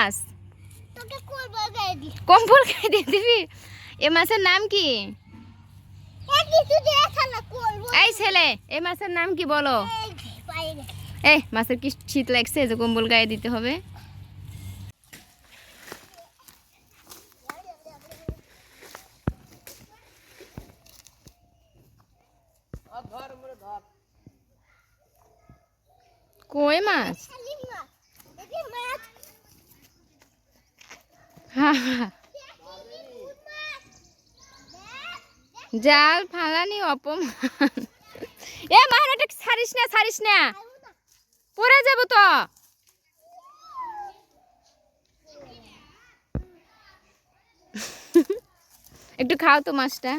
মাছ? তোকে গায়ে কম্বল খাই দিয়ে দিবি? এ মাছের নাম কি? এই ছেলে এই মাছের নাম কি বলো? এই মাছের কি শীত লাগছে? যে কম্বল গায়ে দিতে হবে? কই মাছ শালি মাছ এই যে মাছ হা হা। ভূত মাছ দেখ জাল ফালানি অপমান। এ মাহারাটা ছাড়িস না ছাড়িস না। পরে যাব তো। একটু খাও তো মাছটা।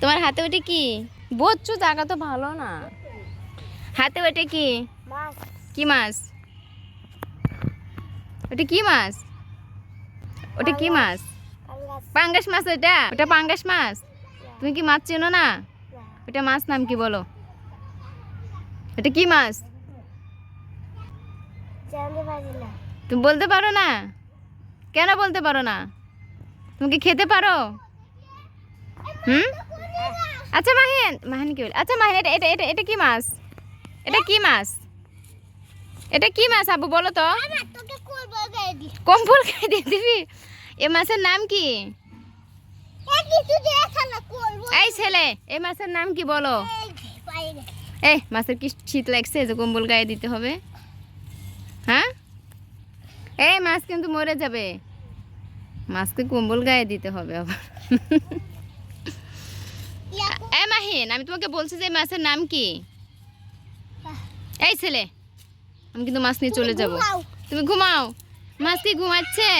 তোমার হাতে ওটা কি? বচ্চু জায়গা তো ভালো না। হাতে ওটা কি? মাছ। কি মাছ? ওটা কি মাছ? ওটা কি মাছ? পাঙ্গাস মাছ ওটা? ওটা পাঙ্গাস মাছ? তুমি কি মাছ চেনো না? ওটা মাছ নাম কি বলো? এটা কি মাছ? তুমি বলতে পারো না? কেন বলতে পারো না? তুমি কি খেতে পারো? হুম? আচ্ছা মাহিন। মাহিন কি বলে? আচ্ছা মাহিন এটা এটা এটা কি মাছ? এটা কি মাছ? এটা কি মাছ আবু বলো তো? কম্বল খাই দিয়ে দিবি? এ মাছের নাম কি? এই ছেলে এই মাছের নাম কি বলো? এই মাছের কি শীত লাগছে? যে কম্বল গায়ে দিতে হবে। হ্যাঁ? এই মাছ কিন্তু মরে যাবে। মাছকে কম্বল গায়ে দিতে হবে আবার। এই মাহিন আমি তোমাকে বলছি যে মাছের নাম কি? এই ছেলে আমি কিন্তু মাছ নিয়ে চলে যাব। তুমি ঘুমাও। মাছ কি ঘুমাচ্ছে?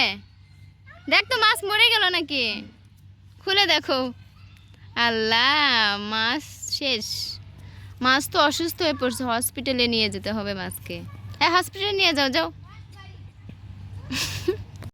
দেখ তো মাছ মরে গেল নাকি। খুলে দেখো। আল্লাহ মাছ শেষ। মাছ তো অসুস্থ হয়ে পড়ছে হসপিটালে নিয়ে যেতে হবে মাছকে। হ্যাঁ হসপিটালে নিয়ে যাও যাও।